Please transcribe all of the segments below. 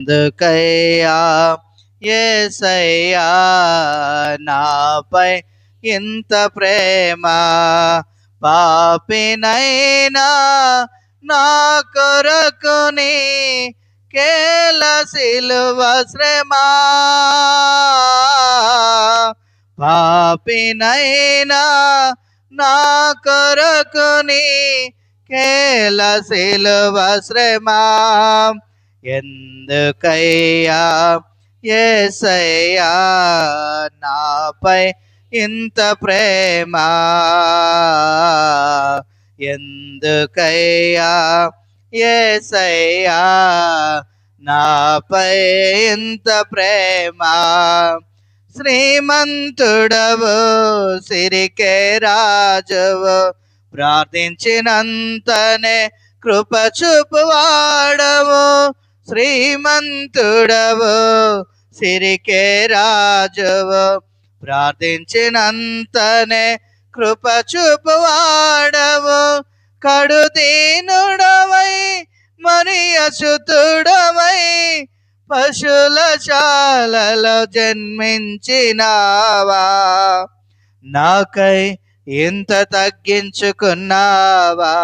ఎందుకయ్యా ఏసయ్యా నాపై ఇంత ప్రేమ పాపినైనా నా కొరకుని కేల సిలువ శ్రమ పాపినైనా నా కొరకుని కేల సిలువ శ్రమ ఎందుకయ్యా? ఏసయ్యా నాపై ఇంత ప్రేమ. ఎందుకయ్యా? ఏసయ్యా నాపై ఇంత ప్రేమ. శ్రీమంతుడవు సిరికే రాజవు. ప్రార్థించినంతనే కృప చూపువాడవు. శ్రీమంతుడవు సిరికే రాజువు. ప్రార్థించినంతనే కృప చూపువాడవు. కడుదీనుడవై మరి అసుతుడవై పశుల శాలలో జన్మించినావా. నాకై ఎంత తగ్గించుకున్నావా.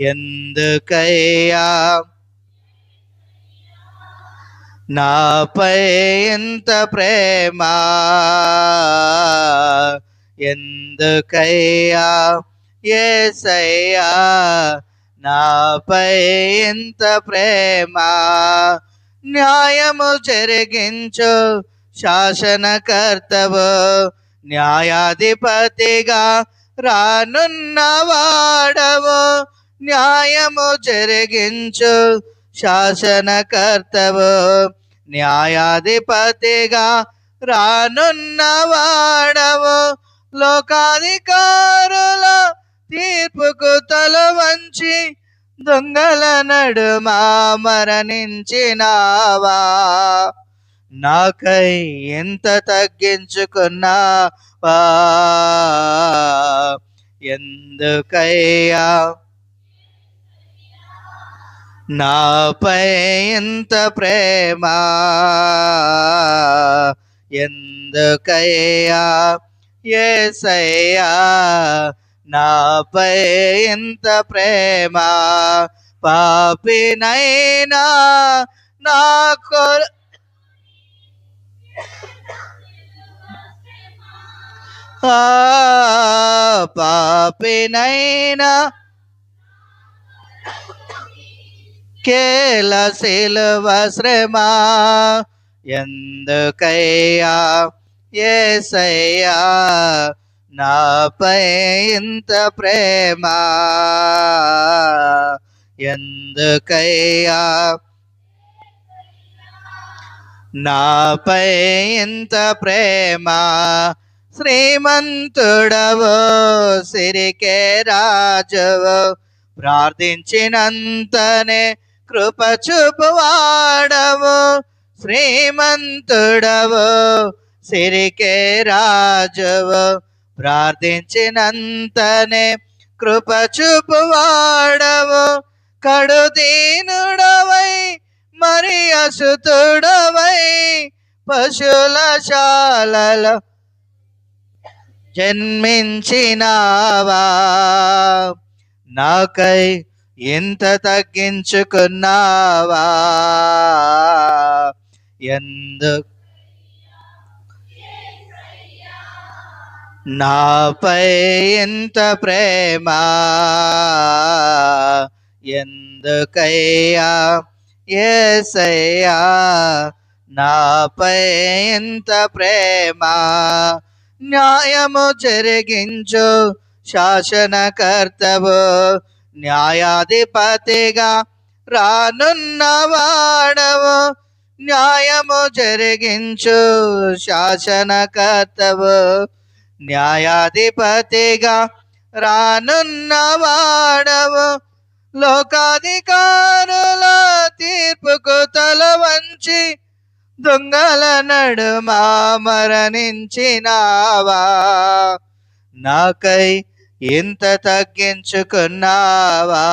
ఎందుకయ్యా? నాపై ఎంత ప్రేమ. ఎందుకయ్యా? ఏసయ్యా నాపై ఎంత ప్రేమ. న్యాయము జరిగించు శాసనకర్తవు. న్యాయాధిపతిగా రానున్నవాడవు న్యాయము జరిగించు. శాసనకర్తవు న్యాయాధిపతిగా రానున్నవాడవు లోకాధికారుల తీర్పుకు తల వంచి దొంగల నడుమ మరణించినావా? నాకై ఎంత తగ్గించుకున్నావా? ఎందుకయ్యా? నాపై ఎంత ప్రేమ? ఎందుకయ్యా ఏసయ్యా? నాపై ఎంత ప్రేమ? పాపినైనా నా కొర పాపినైనా కేల శిలువ శ్రమ. ఎందుకయ్యా? ఏసయ్యా నాపై ఇంత ప్రేమ. ఎందుకయ్యా? నాపై ఇంత ప్రేమ. శ్రీమంతుడవు సిరికే రాజవు ప్రార్థించినంతనే కృప చూపువాడవు శ్రీమంతుడవు సిరికే రాజువు. ప్రార్థించినంతనే కృప చూపువాడవు కడు దీనుడవై మరి అసుతుడవై పశుల శాలలో జన్మించినావా. నాకై ఎంత తగ్గించుకున్నావా? ఎందు నాపై ఎంత ప్రేమ? ఎందుకయ్యా ఏసయ్యా నాపై ఎంత ప్రేమ? న్యాయము జరిగించు శాసనకర్తవు న్యాయాధిపతిగా రానున్నవాడవు న్యాయము జరిగించు శాసనకర్తవు. న్యాయాధిపతిగా రానున్నవాడవు లోకాధికారుల తీర్పుకు తల వంచి దొంగల నడుమా మరణించినావా? నాకై ఇంత తగ్గించుకున్నావా?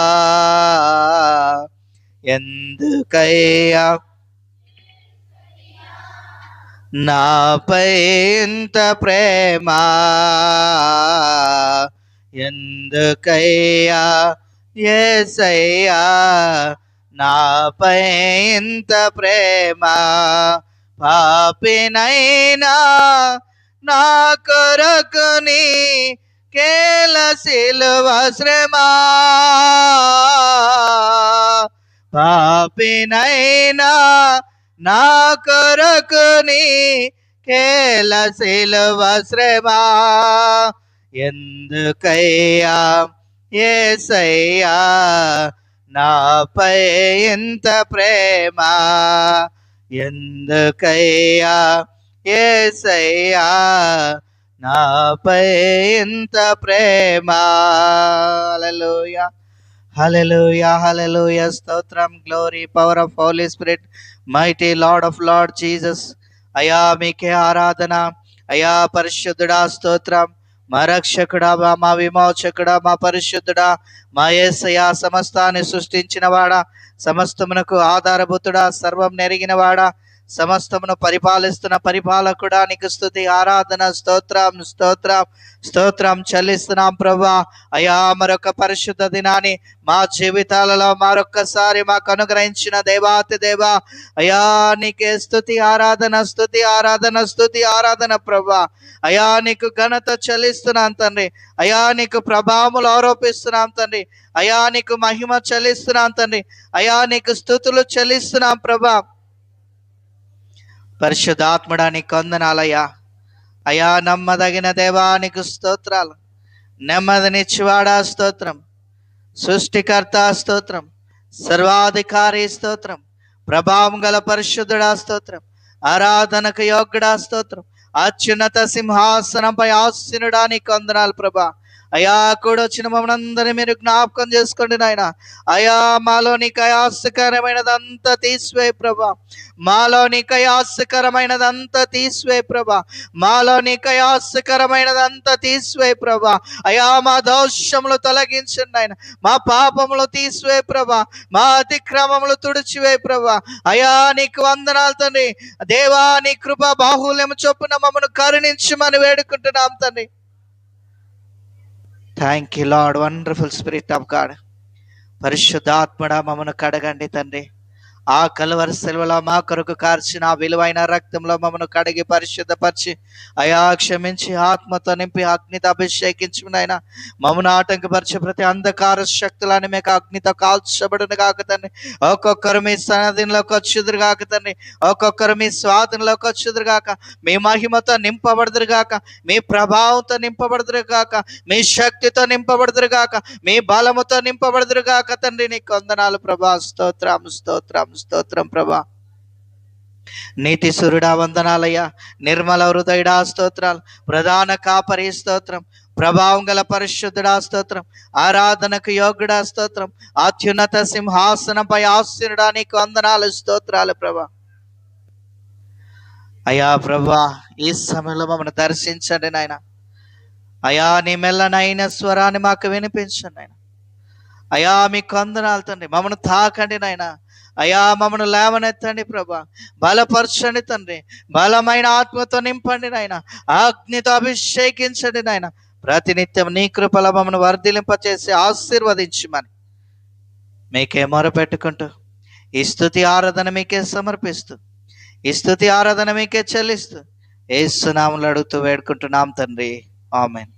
ఎందుకయ్యా? నాపై ఇంత ప్రేమ. ఎందుకయ్యా? ఏసయ్యా నాపై ఇంత ప్రేమ. పాపినైనా నా కొరకుని కేల సిలువ శ్రమ. పాపినైనా నా కొరకుని కేల సిలువ శ్రమ. ఎందుకయ్యా ఏసయ్యా నాపై ఇంత ప్రేమ. ఎందుకయ్యా ఏసయ్యా నాపై ఎంత ప్రేమ. హలలోయ హలలోయ హలలోయ స్తోత్రం glory power of holy spirit mighty lord of lord Jesus. అయా మీకే ఆరాధన. అయా పరిశుద్ధుడా స్తోత్రం. మా రక్షకుడా మా- మా విమోచకుడా మా పరిశుద్ధుడా మా యేసయ్యా సమస్తాన్ని సృష్టించినవాడా సమస్తమునకు ఆధారభూతుడా సర్వం నెరిగినవాడా సమస్తమును పరిపాలిస్తున్న పరిపాలకుడా నీకు స్థుతి ఆరాధన స్తోత్రం స్తోత్రం స్తోత్రం చెల్లిస్తున్నాం ప్రభా. అయా మరొక పరిశుద్ధ దినాన్ని మా జీవితాలలో మరొక్కసారి మాకు అనుగ్రహించిన దేవాతి దేవా. అయా నీకే స్థుతి ఆరాధన స్థుతి ఆరాధన స్థుతి ఆరాధన ప్రభా. అయా నీకు ఘనత చెల్లిస్తున్నాం తండ్రి. అయా నీకు ప్రభావములు ఆరోపిస్తున్నాం తండ్రి. అయా నీకు మహిమ చెల్లిస్తున్నాం తండ్రి. అయా నీకు స్థుతులు చెల్లిస్తున్నాం ప్రభా. పరిశుద్ధాత్ముడా కొందనాలయ్యా అయా నమ్మదగిన దేవానికి స్తోత్రాలు. నెమ్మదినిచ్చివాడా స్తోత్రం. సృష్టికర్త స్తోత్రం. సర్వాధికారి స్తోత్రం. ప్రభావం గల పరిశుద్ధుడా స్తోత్రం. ఆరాధనకు యోగ్యుడా స్తోత్రం. అత్యున్నత సింహాసనంపై ఆసీనుడా కొందనాలు ప్రభా. అయా కూడా వచ్చిన మమ్మల్ని అందరినీ మీరు జ్ఞాపకం చేసుకోండి నాయన. అయా మాలో నీకు తీసివే ప్రభా. మాలో నీకు తీసివే ప్రభా. మాలో నీకు తీసివే ప్రభా. అయా మా దోషములు తొలగించండి ఆయన మా పాపములు తీసివే ప్రభా. మా అతిక్రమములు తుడిచివే ప్రభా. అయా నీకు వందనాలు తండ్రి. దేవా నీ కృప బాహుల్యము చొప్పున మమ్మను కరుణించమని వేడుకుంటున్నాం తండ్రి. Thank you lord wonderful spirit of God పరిశుద్ధాత్మడ మమ్మను కడగండి తండ్రి ఆ కలువరి సెలవులో మా కొరకు కార్చిన విలువైన రక్తంలో మమ్మను కడిగి పరిశుద్ధపరిచి అయా క్షమించి ఆత్మతో నింపి అగ్నితో అభిషేకించిన నాయన. మమ్మను ఆటంకపరిచే ప్రతి అంధకార శక్తులని మీకు అగ్నితో కాల్చబడిన కాక ఒక్కొక్కరు మీ సన్నదిలోకి వచ్చుదురు కాక ఒక్కొక్కరు మీ స్వాధీనలోకి వచ్చుదురు కాక మీ మహిమతో నింపబడదురు గాక. మీ ప్రభావంతో నింపబడదురు కాక మీ శక్తితో నింపబడదురు కాక మీ బలముతో నింపబడదురు కాక తండ్రి. నీకు వందనాలు ప్రభా స్తోత్రం స్తోత్రం. స్తోత్రం ప్రభా. నీతి సురుడా వందనాలయ్యా. నిర్మల హృదయుడా స్తోత్రాలు. ప్రధాన కాపరి స్తోత్రం. ప్రభావం గల పరిశుద్ధుడా స్తోత్రం. ఆరాధనకు యోగుడా స్తోత్రం. అత్యున్నత సింహాసనంపై ఆశీనుడా నీకు వందనాలు స్తోత్రాలు ప్రభా. అయా ప్రభా ఈ సమయంలో మమ్మల్ని దర్శించండి నాయన. అయా నీ మెల్లనైన స్వరాన్ని మాకు వినిపించండి నాయన. అయా మీకు వందనాలు తండ్రి. మమ్మల్ని తాకండి నాయనా. అయా మమ్మను లేవనెత్తండి ప్రభా. బలపరచండి తండ్రి. బలమైన ఆత్మతో నింపండి నాయన. అగ్నితో అభిషేకించండి నాయన. ప్రతినిత్యం నీ కృపల మమ్మను వర్ధిలింపచేసి ఆశీర్వదించమని మీకే మొరపెట్టుకుంటూ ఈ స్థుతి ఆరాధన మీకే సమర్పిస్తూ ఈ స్థుతి ఆరాధన మీకే చెల్లిస్తూ ఏసునాములు అడుగుతూ వేడుకుంటున్నాం తండ్రి. ఆమెన్.